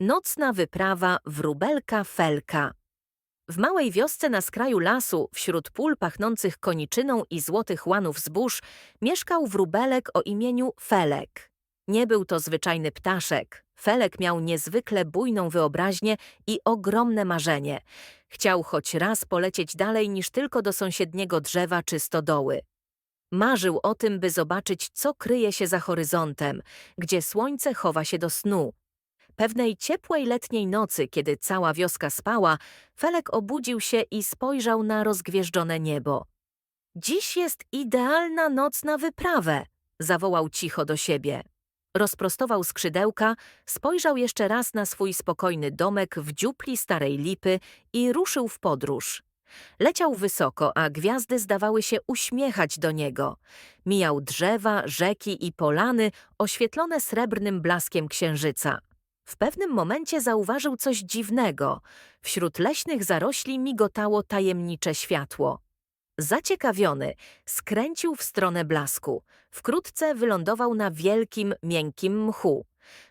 Nocna wyprawa wróbelka Felka. W małej wiosce na skraju lasu, wśród pól pachnących koniczyną i złotych łanów zbóż, mieszkał wróbelek o imieniu Felek. Nie był to zwyczajny ptaszek. Felek miał niezwykle bujną wyobraźnię i ogromne marzenie. Chciał choć raz polecieć dalej niż tylko do sąsiedniego drzewa czy stodoły. Marzył o tym, by zobaczyć, co kryje się za horyzontem, gdzie słońce chowa się do snu. Pewnej ciepłej letniej nocy, kiedy cała wioska spała, Felek obudził się i spojrzał na rozgwieżdżone niebo. Dziś jest idealna noc na wyprawę, zawołał cicho do siebie. Rozprostował skrzydełka, spojrzał jeszcze raz na swój spokojny domek w dziupli starej lipy i ruszył w podróż. Leciał wysoko, a gwiazdy zdawały się uśmiechać do niego. Mijał drzewa, rzeki i polany oświetlone srebrnym blaskiem księżyca. W pewnym momencie zauważył coś dziwnego. Wśród leśnych zarośli migotało tajemnicze światło. Zaciekawiony, skręcił w stronę blasku. Wkrótce wylądował na wielkim, miękkim mchu.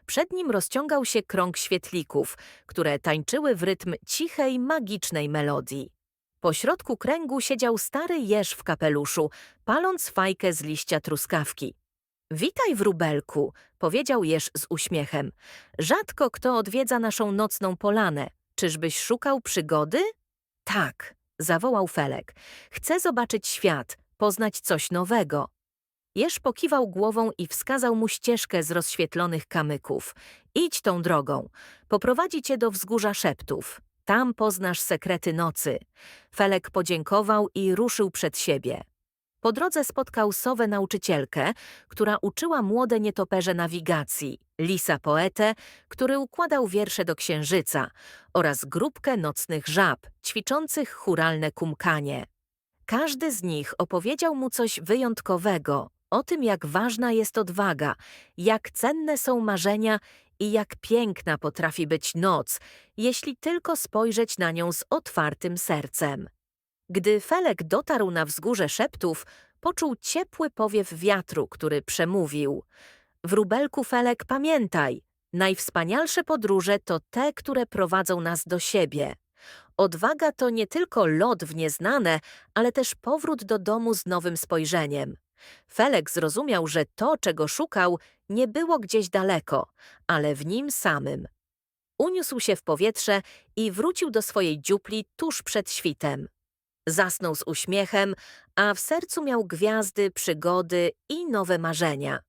Przed nim rozciągał się krąg świetlików, które tańczyły w rytm cichej, magicznej melodii. Po środku kręgu siedział stary jeż w kapeluszu, paląc fajkę z liścia truskawki. Witaj, wróbelku, powiedział jeż z uśmiechem. Rzadko kto odwiedza naszą nocną polanę. Czyżbyś szukał przygody? Tak, zawołał Felek. Chcę zobaczyć świat, poznać coś nowego. Jeż pokiwał głową i wskazał mu ścieżkę z rozświetlonych kamyków. Idź tą drogą. Poprowadzi cię do wzgórza szeptów. Tam poznasz sekrety nocy. Felek podziękował i ruszył przed siebie. Po drodze spotkał sowę nauczycielkę, która uczyła młode nietoperze nawigacji, lisa poetę, który układał wiersze do księżyca oraz grupkę nocnych żab, ćwiczących churalne kumkanie. Każdy z nich opowiedział mu coś wyjątkowego o tym, jak ważna jest odwaga, jak cenne są marzenia i jak piękna potrafi być noc, jeśli tylko spojrzeć na nią z otwartym sercem. Gdy Felek dotarł na wzgórze szeptów, poczuł ciepły powiew wiatru, który przemówił. Wróbelku Felek, pamiętaj, najwspanialsze podróże to te, które prowadzą nas do siebie. Odwaga to nie tylko lot w nieznane, ale też powrót do domu z nowym spojrzeniem. Felek zrozumiał, że to, czego szukał, nie było gdzieś daleko, ale w nim samym. Uniósł się w powietrze i wrócił do swojej dziupli tuż przed świtem. Zasnął z uśmiechem, a w sercu miał gwiazdy, przygody i nowe marzenia.